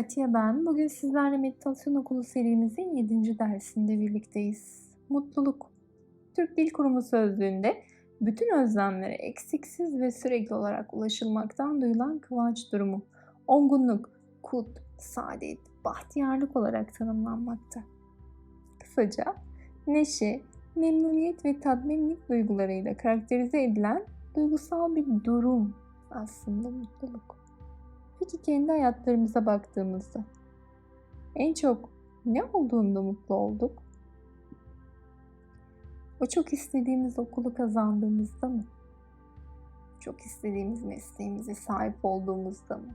Atiye ben. Bugün sizlerle meditasyon okulu serimizin 7. dersinde birlikteyiz. Mutluluk. Türk Dil Kurumu sözlüğünde bütün özlemlere eksiksiz ve sürekli olarak ulaşılmaktan duyulan kıvanç durumu, olgunluk, kut, saadet, bahtiyarlık olarak tanımlanmakta. Kısaca neşe, memnuniyet ve tatminlik duygularıyla karakterize edilen duygusal bir durum aslında mutluluk. Peki kendi hayatlarımıza baktığımızda en çok ne olduğunda mutlu olduk? O çok istediğimiz okulu kazandığımızda mı? Çok istediğimiz mesleğimize sahip olduğumuzda mı?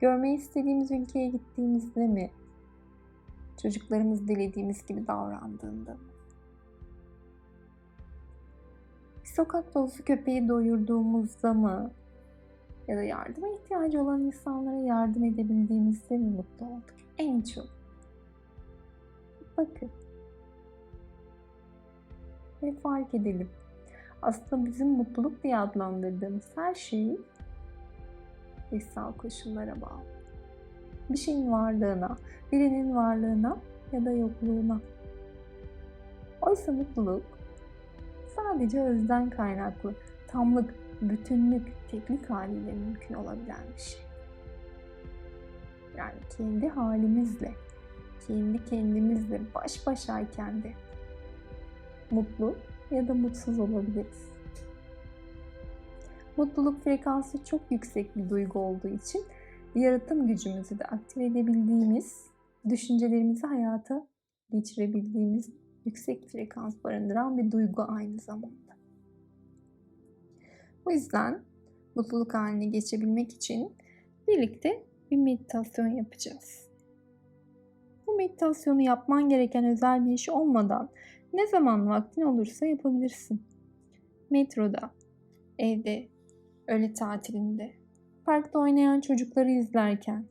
Görmeyi istediğimiz ülkeye gittiğimizde mi? Çocuklarımız dilediğimiz gibi davrandığında mı? Bir sokak dolusu köpeği doyurduğumuzda mı? Ya da yardıma ihtiyacı olan insanlara yardım edebildiğimizde mi mutlu olduk? En çok. Bakın. Ve fark edelim. Aslında bizim mutluluk diye adlandırdığımız her şey dışsal koşullara bağlı. Bir şeyin varlığına, birinin varlığına ya da yokluğuna. Oysa mutluluk sadece özden kaynaklı, tamlık, bütünlük, teklik haliyle mümkün olabilen bir şey. Yani kendi halimizle, kendi kendimizle baş başayken de mutlu ya da mutsuz olabiliriz. Mutluluk frekansı çok yüksek bir duygu olduğu için yaratım gücümüzü de aktive edebildiğimiz, düşüncelerimizi hayata geçirebildiğimiz yüksek frekans barındıran bir duygu aynı zamanda. O yüzden mutluluk haline geçebilmek için birlikte bir meditasyon yapacağız. Bu meditasyonu yapman gereken özel bir iş olmadan ne zaman vaktin olursa yapabilirsin. Metroda, evde, öğle tatilinde, parkta oynayan çocukları izlerken,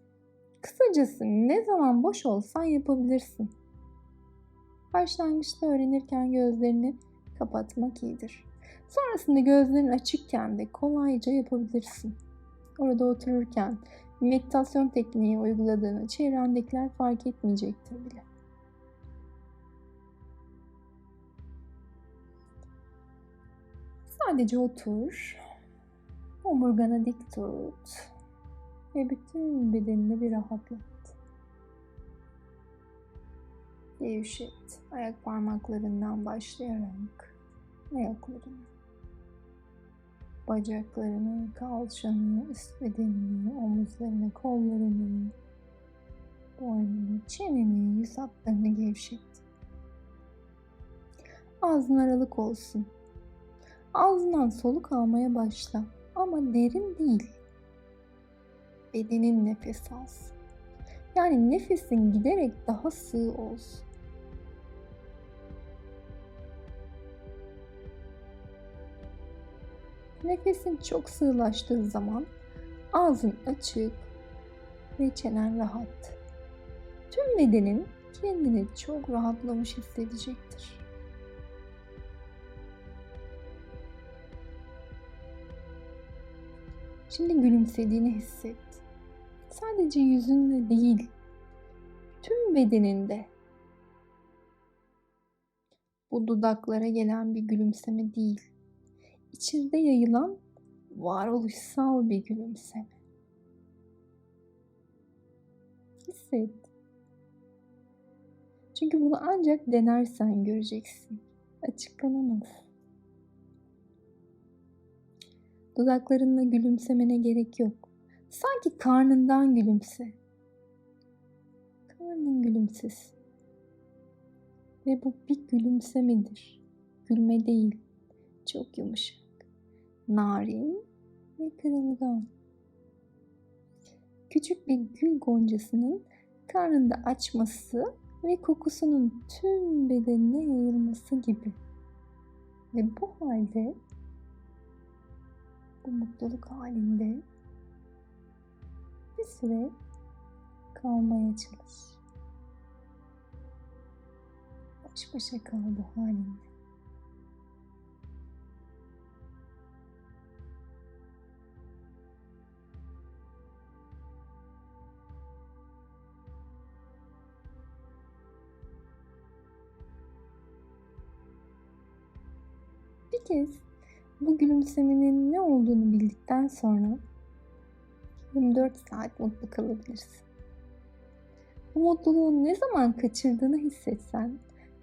kısacası ne zaman boş olsan yapabilirsin. Başlangıçta öğrenirken gözlerini kapatmak iyidir. Sonrasında gözlerin açıkken de kolayca yapabilirsin. Orada otururken meditasyon tekniği uyguladığını çevrendekiler fark etmeyecektir bile. Sadece otur, omurgana dik tut ve bütün bedenini bir rahatlat. Gevşet ayak parmaklarından başlayarak ayaklarını bacaklarını, kalçanı, üst bedenini, omuzlarını, kollarını, boynunu, çeneni, yüz hatlarını gevşet. Ağzın aralık olsun. Ağzından soluk almaya başla ama derin değil. Bedenin nefes alsın. Yani nefesin giderek daha sığ olsun. Nefesin çok sığlaştığı zaman ağzın açık ve çenen rahat. Tüm bedenin kendini çok rahatlamış hissedecektir. Şimdi gülümsediğini hisset. Sadece yüzünle değil, tüm bedeninde. Bu dudaklara gelen bir gülümseme değil içinde yayılan varoluşsal bir gülümseme. Hisset. Çünkü bunu ancak denersen göreceksin. Açıklanamaz. Dudaklarınla gülümsemene gerek yok. Sanki karnından gülümse. Karnın gülümsesin. Ve bu bir gülümsemedir. Gülme değil. Çok yumuşak narin ve kırılgan. Küçük bir gül goncasının karnında açması ve kokusunun tüm bedenine yayılması gibi. Ve bu halde bu mutluluk halinde bir süre kalmaya çalış. Baş başa kal bu halinde. Kez bu gülümsemenin ne olduğunu bildikten sonra 24 saat mutlu kalabilirsin. Bu mutluluğu ne zaman kaçırdığını hissetsen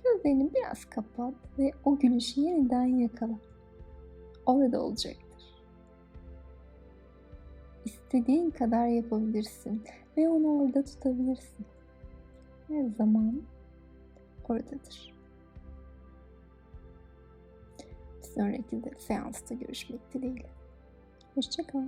gözlerini biraz kapat ve o gülüşü yeniden yakala. Orada olacaktır. İstediğin kadar yapabilirsin ve onu orada tutabilirsin. Her zaman oradadır. Sonraki de seansta görüşmek dileğiyle. Hoşçakal.